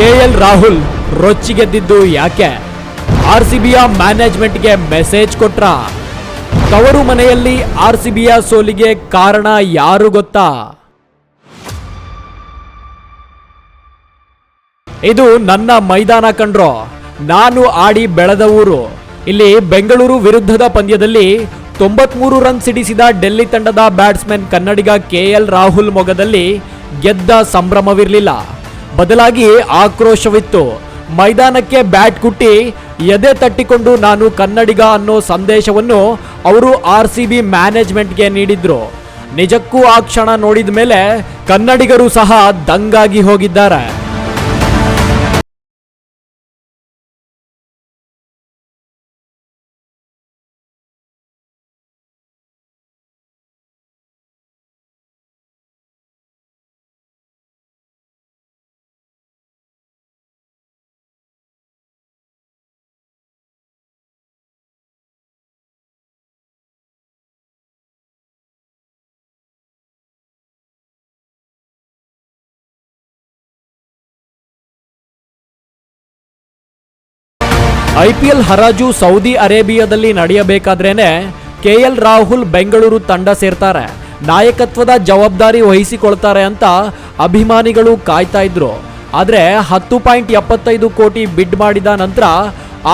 KL Rahul ರೊಚ್ಚಿಗೆದ್ದಿದ್ದು ಯಾಕೆ? R C ಬಿಯ ಮ್ಯಾನೇಜ್ಮೆಂಟ್ಗೆ ಮೆಸೇಜ್ ಕೊಟ್ರ? ತವರು ಮನೆಯಲ್ಲಿ ಆರ್ ಸಿ ಬಿಯ ಸೋಲಿಗೆ ಕಾರಣ ಯಾರು ಗೊತ್ತಾ? ಇದು ನನ್ನ ಮೈದಾನ ಕಂಡ್ರೋ ನಾನು ಆಡಿ ಬೆಳೆದ ಊರು. ಇಲ್ಲಿ ಬೆಂಗಳೂರು ವಿರುದ್ಧದ ಪಂದ್ಯದಲ್ಲಿ ತೊಂಬತ್ಮೂರು ರನ್ ಸಿಡಿಸಿದ ಡೆಲ್ಲಿ ತಂಡದ ಬ್ಯಾಟ್ಸ್ಮನ್ ಕನ್ನಡಿಗ ಕೆಎಲ್ ರಾಹುಲ್ ಮೊಗದಲ್ಲಿ ಗೆದ್ದ ಸಂಭ್ರಮವಿರಲಿಲ್ಲ. ಬದಲಾಗಿ ಆಕ್ರೋಶವಿತ್ತು. ಮೈದಾನಕ್ಕೆ ಬ್ಯಾಟ್ ಕುಟ್ಟಿ ಎದೆ ತಟ್ಟಿಕೊಂಡು ನಾನು ಕನ್ನಡಿಗ ಅನ್ನೋ ಸಂದೇಶವನ್ನು ಅವರು ಆರ್ ಸಿ ಬಿ ಮ್ಯಾನೇಜ್ಮೆಂಟ್ಗೆ ನೀಡಿದ್ರು. ನಿಜಕ್ಕೂ ಆ ಕ್ಷಣ ನೋಡಿದ ಮೇಲೆ ಕನ್ನಡಿಗರು ಸಹ ದಂಗಾಗಿ ಹೋಗಿದ್ದಾರೆ. ಐಪಿಎಲ್ ಹರಾಜು ಸೌದಿ ಅರೇಬಿಯಾದಲ್ಲಿ ನಡೆಯಬೇಕಾದ್ರೇನೆ ಕೆಎಲ್ ರಾಹುಲ್ ಬೆಂಗಳೂರು ತಂಡ ಸೇರ್ತಾರೆ. ನಾಯಕತ್ವದ ಜವಾಬ್ದಾರಿ ವಹಿಸಿಕೊಳ್ತಾರೆ ಅಂತ ಅಭಿಮಾನಿಗಳು ಕಾಯ್ತಾ ಇದ್ರು. ಆದರೆ ಹತ್ತು ಪಾಯಿಂಟ್ ಎಪ್ಪತ್ತೈದು ಕೋಟಿ ಬಿಡ್ ಮಾಡಿದ ನಂತರ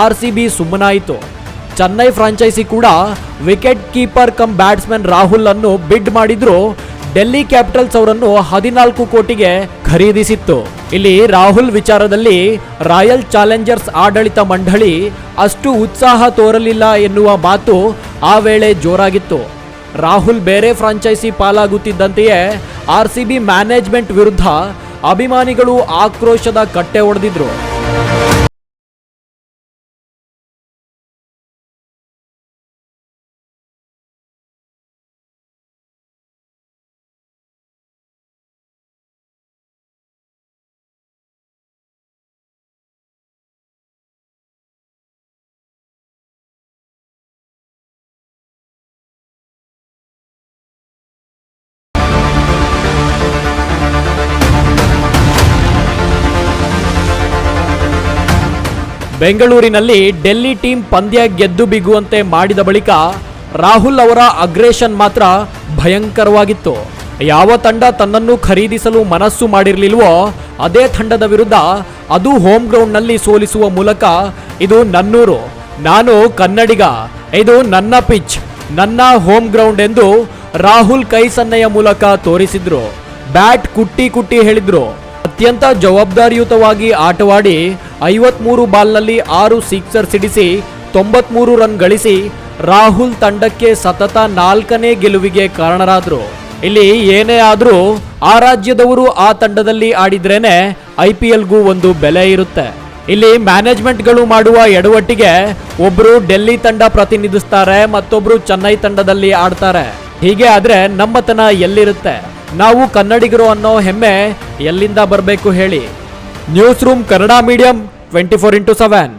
ಆರ್ ಸಿ ಬಿ ಸುಮ್ಮನಾಯಿತು. ಚೆನ್ನೈ ಫ್ರಾಂಚೈಸಿ ಕೂಡ wicket keeper cum batsman Rahul ಅನ್ನು ಬಿಡ್ ಮಾಡಿದ್ರು. ಡೆಲ್ಲಿ ಕ್ಯಾಪಿಟಲ್ಸ್ ಅವರನ್ನು ಹದಿನಾಲ್ಕು ಕೋಟಿಗೆ ಖರೀದಿಸಿತ್ತು. ಇಲ್ಲಿ ರಾಹುಲ್ ವಿಚಾರದಲ್ಲಿ ರಾಯಲ್ ಚಾಲೆಂಜರ್ಸ್ ಆಡಳಿತ ಮಂಡಳಿ ಅಷ್ಟು ಉತ್ಸಾಹ ತೋರಲಿಲ್ಲ ಎನ್ನುವ ಮಾತು ಆ ವೇಳೆ ಜೋರಾಗಿತ್ತು. ರಾಹುಲ್ ಬೇರೆ ಫ್ರಾಂಚೈಸಿ ಪಾಲಾಗುತ್ತಿದ್ದಂತೆಯೇ ಆರ್ ಸಿ ಬಿ ಮ್ಯಾನೇಜ್ಮೆಂಟ್ ವಿರುದ್ಧ ಅಭಿಮಾನಿಗಳು ಆಕ್ರೋಶದ ಕಟ್ಟೆ ಒಡೆದಿದ್ರು. ಬೆಂಗಳೂರಿನಲ್ಲಿ ಡೆಲ್ಲಿ ಟೀಮ್ ಪಂದ್ಯ ಗೆದ್ದು ಬಿಗುವಂತೆ ಮಾಡಿದ ಬಳಿಕ ರಾಹುಲ್ ಅವರ ಅಗ್ರೇಷನ್ ಮಾತ್ರ ಭಯಂಕರವಾಗಿತ್ತು. ಯಾವ ತಂಡ ತನ್ನನ್ನು ಖರೀದಿಸಲು ಮನಸ್ಸು ಮಾಡಿರಲಿಲ್ವೋ ಅದೇ ತಂಡದ ವಿರುದ್ಧ ಅದು ಹೋಮ್ ಗ್ರೌಂಡ್ನಲ್ಲಿ ಸೋಲಿಸುವ ಮೂಲಕ ಇದು ನನ್ನೂರು. ನಾನು ಕನ್ನಡಿಗ, ಇದು ನನ್ನ ಪಿಚ್, ನನ್ನ ಹೋಮ್ ಗ್ರೌಂಡ್ ಎಂದು ರಾಹುಲ್ ಕೈ ಸನ್ನೆಯ ಮೂಲಕ ತೋರಿಸಿದ್ರು. ಬ್ಯಾಟ್ ಕುಟ್ಟಿ ಕುಟ್ಟಿ ಹೇಳಿದ್ರು. ಅತ್ಯಂತ ಜವಾಬ್ದಾರಿಯುತವಾಗಿ ಆಟವಾಡಿ ಐವತ್ಮೂರು ಬಾಲ್ನಲ್ಲಿ ಆರು ಸಿಕ್ಸರ್ ಸಿಡಿಸಿ ತೊಂಬತ್ಮೂರು ರನ್ ಗಳಿಸಿ ರಾಹುಲ್ ತಂಡಕ್ಕೆ ಸತತ ನಾಲ್ಕನೇ ಗೆಲುವಿಗೆ ಕಾರಣರಾದರು. ಇಲ್ಲಿ ಏನೇ ಆದರೂ ಆ ರಾಜ್ಯದವರು ಆ ತಂಡದಲ್ಲಿ ಆಡಿದ್ರೇನೆ ಐ ಪಿ ಎಲ್ಗೂ ಒಂದು ಬೆಲೆ ಇರುತ್ತೆ. ಇಲ್ಲಿ ಮ್ಯಾನೇಜ್ಮೆಂಟ್ಗಳು ಮಾಡುವ ಎಡವಟ್ಟಿಗೆ ಒಬ್ರು ಡೆಲ್ಲಿ ತಂಡ ಪ್ರತಿನಿಧಿಸ್ತಾರೆ, ಮತ್ತೊಬ್ರು ಚೆನ್ನೈ ತಂಡದಲ್ಲಿ ಆಡ್ತಾರೆ. ಹೀಗೆ ಆದ್ರೆ ನಮ್ಮತನ ಎಲ್ಲಿರುತ್ತೆ? ನಾವು ಕನ್ನಡಿಗರು ಅನ್ನೋ ಹೆಮ್ಮೆ ಎಲ್ಲಿಂದ ಬರಬೇಕು ಹೇಳಿ? News room Kannada medium twenty four into seven